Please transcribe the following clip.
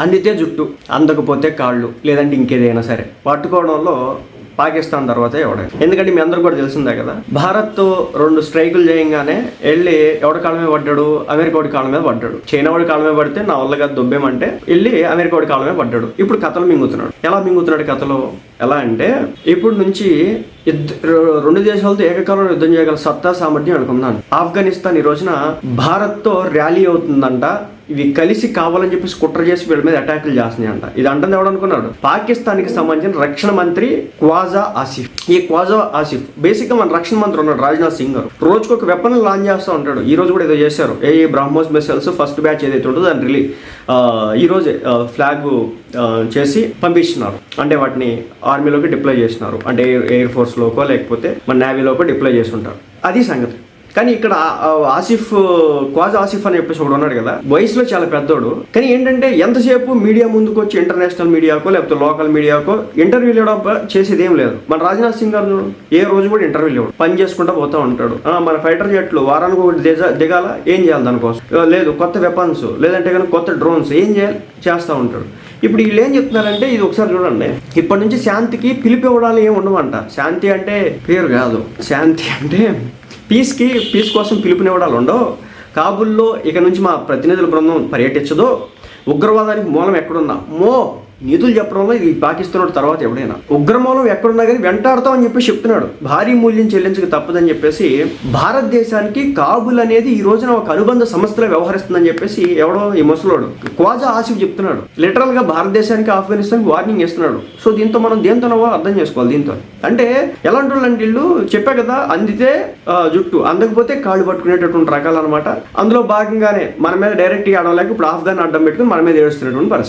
అందితే జుట్టు అందకపోతే కాళ్ళు లేదంటే ఇంకేదైనా సరే. పట్టుకోవడంలో పాకిస్తాన్ తర్వాత ఎవడే? ఎందుకంటే మీ అందరూ కూడా తెలిసిందే కదా భారత్ రెండు స్ట్రైకులు చేయంగానే వెళ్ళి ఎవడి కాళ్ళ మీద పడ్డాడు? అమెరికా వాడి కాళ్ళ మీద పడ్డాడు. చైనా వాడి కాళ్ళ మీద పడితే నా వల్లగా దుబ్బేమంటే వెళ్ళి అమెరికా వాడి కాళ్ళ మీద పడ్డాడు. ఇప్పుడు కథలు మింగుతున్నాడు. ఎలా మింగుతున్నాడు కథలు? ఎలా అంటే ఇప్పుడు నుంచి రెండు దేశాలతో ఏకకాలంలో యుద్ధం చేయగల సత్తా సామర్థ్యం అనుకున్నాను ఆఫ్ఘనిస్తాన్ ఈ రోజున భారత్తో ర్యాలీ అవుతుందంట. ఇవి కలిసి కావాలని చెప్పేసి కుట్ర చేసి వీళ్ళ మీద అటాకులు చేస్తున్నాయి అంట ఇది అంటుంది ఎవడు అనుకున్నాడు? పాకిస్తాన్కి సంబంధించిన రక్షణ మంత్రి క్వాజా ఆసిఫ్. ఈ క్వాజా ఆసిఫ్ బేసిక్గా మన రక్షణ మంత్రి ఉన్నాడు రాజ్నాథ్ సింగ్ గారు. రోజుకు ఒక వెపన్ లాంచ్ చేస్తూ ఉంటాడు. ఈ రోజు కూడా ఏదో చేశారు. ఏ బ్రహ్మోస్ మిసైల్స్ ఫస్ట్ బ్యాచ్ ఏదైతే ఉంటుందో దాన్ని రిలీ ఈ రోజు ఫ్లాగ్ చేసి పంపిస్తున్నారు అంటే వాటిని ఆర్మీలోకి డిప్లాయ్ చేస్తున్నారు అంటే ఎయిర్ ఫోర్స్లోకో లేకపోతే మన నేవీలోకో డిప్లాయ్ చేసి ఉంటారు అది సంగతి. కానీ ఇక్కడ ఆసిఫ్ క్వాజ్ ఆసిఫ్ అని చెప్పేసి ఒకడు ఉన్నాడు కదా వయసులో చాలా పెద్దోడు. కానీ ఏంటంటే ఎంతసేపు మీడియా ముందుకు వచ్చి ఇంటర్నేషనల్ మీడియాకో లేకపోతే లోకల్ మీడియాకో ఇంటర్వ్యూలు ఇవ్వడం చేసేది ఏం లేదు. మన రాజ్నాథ్ సింగ్ గారు ఏ రోజు కూడా ఇంటర్వ్యూలు ఇవ్వడు. పని చేసుకుంటూ పోతా ఉంటాడు. మన ఫైటర్ జెట్లు వారానికి ఒకటి దిగ- దిగాల ఏం చేయాలి దానికోసం? లేదు కొత్త వెపన్స్ లేదంటే కానీ కొత్త డ్రోన్స్ ఏం చేయాలి? చేస్తూ ఉంటాడు. ఇప్పుడు వీళ్ళు ఏం చెప్తున్నారంటే ఇది ఒకసారి చూడండి. ఇప్పటి నుంచి శాంతికి పిలిపి ఇవ్వడాలు ఏమి ఉండవంట. శాంతి అంటే పేరు కాదు. శాంతి అంటే పీస్కి పీస్ కోసం పిలుపునివ్వడాలు ఉండవు. కాబుల్లో ఇక నుంచి మా ప్రతినిధుల బృందం పర్యటించదు. ఉగ్రవాదానికి మూలం ఎక్కడుందా? మో నీతులు చెప్పడంలో ఇది పాకిస్తున్నాడు తర్వాత ఎవడైనా. ఉగ్రమూలం ఎక్కడున్నా కానీ వెంటాడతామని చెప్పి చెప్తున్నాడు. భారీ మూల్యం చెల్లించక తప్పదని చెప్పేసి భారతదేశానికి కాబుల్ అనేది ఈ రోజున ఒక అనుబంధ సంస్థలో వ్యవహరిస్తుందని చెప్పేసి ఎవడో ఈ ముసలోడు క్వాజా ఆసిఫ్ చెప్తున్నాడు. లిటరల్గా భారతదేశానికి ఆఫ్ఘనిస్తాన్ వార్నింగ్ ఇస్తున్నాడు. సో దీంతో మనం దేంతోనో అర్థం చేసుకోవాలి దీంతో. అంటే ఎలాంటి వాళ్ళు వీళ్ళు చెప్పా కదా అందితే జుట్టు. అందకపోతే కాళ్ళు పట్టుకునేటటువంటి రకాలు అనమాట అందులో భాగంగానే మన మీద డైరెక్ట్ ఆడలేక ఇప్పుడు ఆఫ్ఘన్ అడ్డం పెట్టుకుని మన మీద ఏడుస్తున్నటువంటి పరిస్థితి.